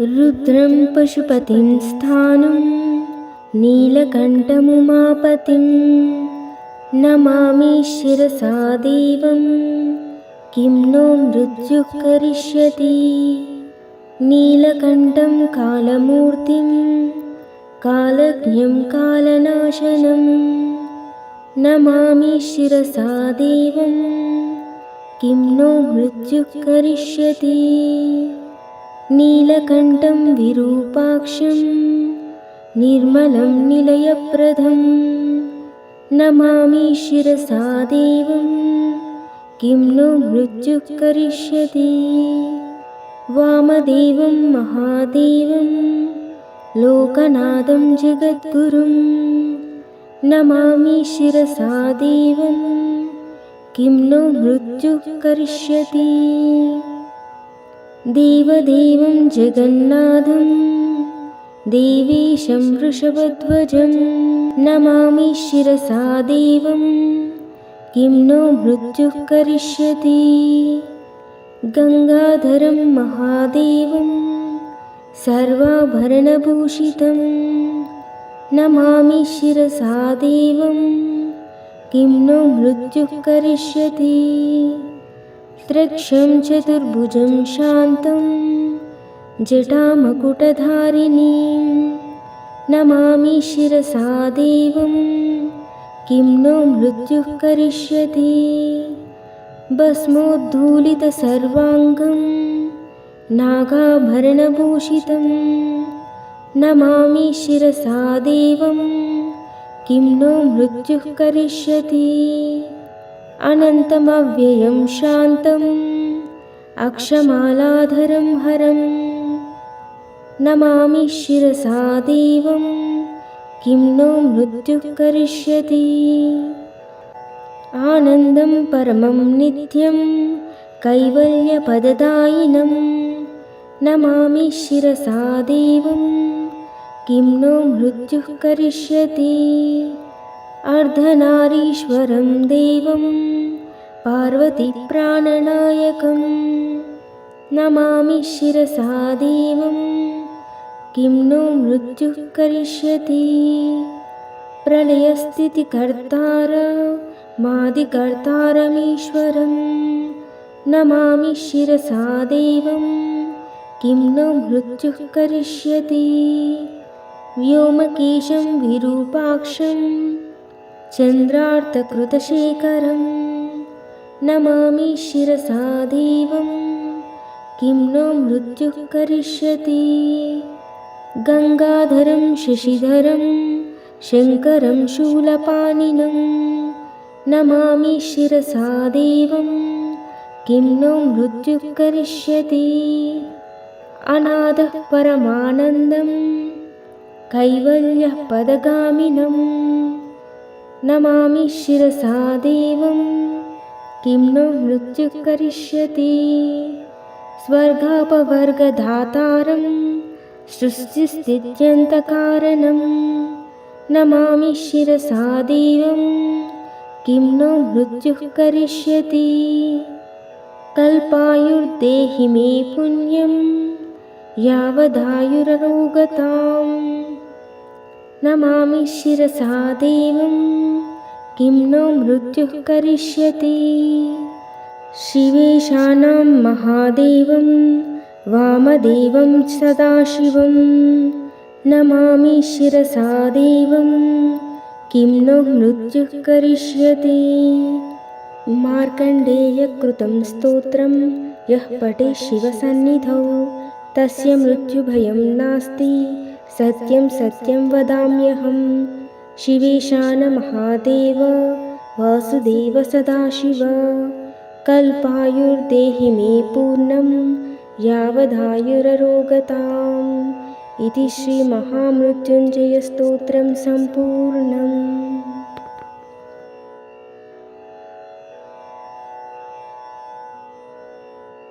रुद्रं पशुपतिं स्थानं नीलकण्ठमुमापतिं। नमामि शिरसा देवं किं नो मृत्युः करिष्यति। नीलकण्ठं कालमूर्तिं कालज्ञं कालनाशनं। नमामि शिरसा देवं किं नो मृत्युः करिष्यति नीलकण्ठं विरूपाक्षं निर्मलं निलयप्रदं नमामि शिरसा देवं किं नो मृत्युः करिष्यति वामदेवं महादेवं लोकनादं जगद्गुरुं। नमामि शिरसा देवं किं नो मृत्युः करिष्यति? देवदेवं जगन्नाथं देवीशं वृषभध्वजं नमामि शिरसा देवं किं नो मृत्युः करिष्यति? गङ्गाधरं महादेवं सर्वाभरणभूषितं नमामि शिरसा देवं किं नो मृत्युः करिष्यति? त्र्यक्षं चतुर्भुजं शान्तं जटामकुटधारिणीं नमामि शिरसा देवं। किं नो मृत्युः करिष्यति? भस्मोद्धूलितसर्वाङ्गं नागाभरणभूषितं नमामि शिरसा देवं किं नो मृत्युः करिष्यति। अनन्तमव्ययं शान्तम् अक्षमालाधरं हरं नमामि शिरसा देवं किं नो मृत्युः करिष्यति। आनन्दं परमं नित्यं कैवल्यपददायिनं नमामि शिरसा देवं किं नो मृत्युः करिष्यति? अर्धनारीश्वरं देवं पार्वतीप्राणनायकं। नमामि शिरसा देवं किं नो मृत्युः करिष्यति? प्रलयस्थितिकर्तार मादिकर्तारमीश्वरं नमामि शिरसा देवं किं नो मृत्युः करिष्यति व्योमकेशं विरूपाक्षं चन्द्रार्तकृतशेखरं नमामि शिरसा देवं। किं नो मृत्युः करिष्यति। गङ्गाधरं शशिधरं शङ्करं शूलपाणिनं नमामि शिरसा देवं। किं नो मृत्युः करिष्यति। अनादः परमानन्दं कैवल्यः पदगामिनं नमामि शिरसा देवं किं नो मृत्युः करिष्यति स्वर्गापवर्गधातारं सृष्टिस्थित्यन्तकारणं नमामि शिरसा देवं किं नो मृत्युः करिष्यति कल्पायुर्देहि मे पुण्यं यावदायुररोगताम् नमामि शिरसा देवं। किं नो मृत्युः करिष्यति। शिवेशानां महादेवं वामदेवं सदाशिवं। नमामि शिरसा देवं। किं नो मृत्युः करिष्यति। मार्कण्डेयकृतं स्तोत्रं यः पठे शिवसन्निधौ तस्य मृत्युभयं नास्ति सत्यं सत्यं वदाम्यहं। शिवेशानमहादेव वासुदेव सदाशिव। कल्पायुर्देहि मे पूर्णं यावदायुररोगताम् इति श्रीमहामृत्युञ्जयस्तोत्रं सम्पूर्णम्